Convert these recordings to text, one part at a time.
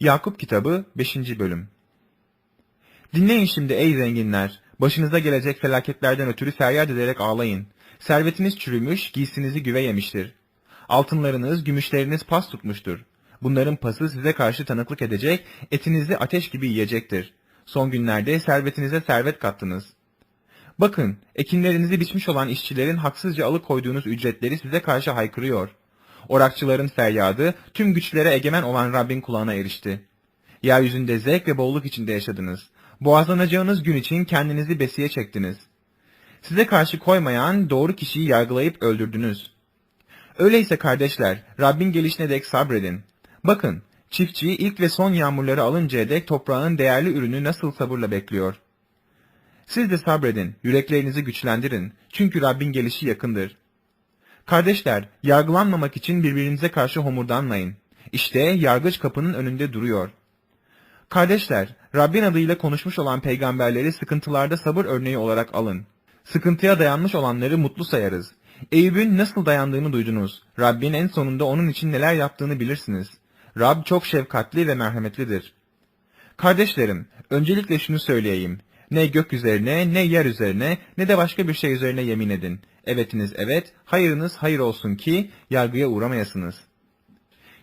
Yakup Kitabı 5. Bölüm Dinleyin şimdi ey zenginler! Başınıza gelecek felaketlerden ötürü feryat ederek ağlayın. Servetiniz çürümüş, giysinizi güve yemiştir. Altınlarınız, gümüşleriniz pas tutmuştur. Bunların pası size karşı tanıklık edecek, etinizi ateş gibi yiyecektir. Son günlerde servetinize servet kattınız. Bakın, ekinlerinizi biçmiş olan işçilerin haksızca alıkoyduğunuz ücretleri size karşı haykırıyor. Orakçıların feryadı tüm güçlere egemen olan Rabbin kulağına erişti. Yeryüzünde zevk ve bolluk içinde yaşadınız. Boğazlanacağınız gün için kendinizi besiye çektiniz. Size karşı koymayan doğru kişiyi yargılayıp öldürdünüz. Öyleyse kardeşler, Rabbin gelişine dek sabredin. Bakın, çiftçi ilk ve son yağmurları alıncaya dek toprağın değerli ürünü nasıl sabırla bekliyor. Siz de sabredin, yüreklerinizi güçlendirin. Çünkü Rabbin gelişi yakındır. Kardeşler, yargılanmamak için birbirinize karşı homurdanmayın. İşte yargıç kapının önünde duruyor. Kardeşler, Rabbin adıyla konuşmuş olan peygamberleri sıkıntılarda sabır örneği olarak alın. Sıkıntıya dayanmış olanları mutlu sayarız. Eyüp'ün nasıl dayandığını duydunuz. Rabbin en sonunda onun için neler yaptığını bilirsiniz. Rab çok şefkatli ve merhametlidir. Kardeşlerim, öncelikle şunu söyleyeyim. Ne gök üzerine, ne yer üzerine, ne de başka bir şey üzerine yemin edin. Evetiniz evet, hayırınız hayır olsun ki yargıya uğramayasınız.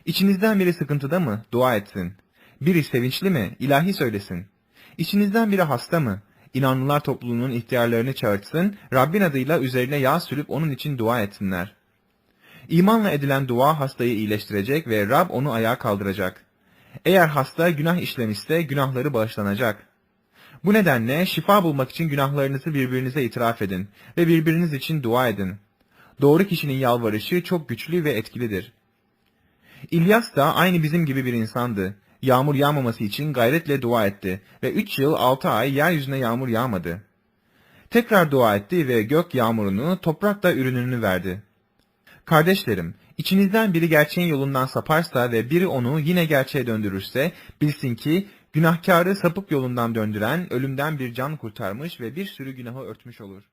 İçinizden biri sıkıntıda mı? Dua etsin. Biri sevinçli mi? İlahi söylesin. İçinizden biri hasta mı? İnanlılar topluluğunun ihtiyarlarını çağırtsın, Rabbin adıyla üzerine yağ sürüp onun için dua etsinler. İmanla edilen dua hastayı iyileştirecek ve Rab onu ayağa kaldıracak. Eğer hasta günah işlemişse günahları bağışlanacak. Bu nedenle şifa bulmak için günahlarınızı birbirinize itiraf edin ve birbiriniz için dua edin. Doğru kişinin yalvarışı çok güçlü ve etkilidir. İlyas da aynı bizim gibi bir insandı. Yağmur yağmaması için gayretle dua etti ve üç yıl altı ay yeryüzüne yağmur yağmadı. Tekrar dua etti ve gök yağmurunu, toprak da ürününü verdi. Kardeşlerim, içinizden biri gerçeğin yolundan saparsa ve biri onu yine gerçeğe döndürürse, bilsin ki günahkarı sapık yolundan döndüren ölümden bir can kurtarmış ve bir sürü günahı örtmüş olur.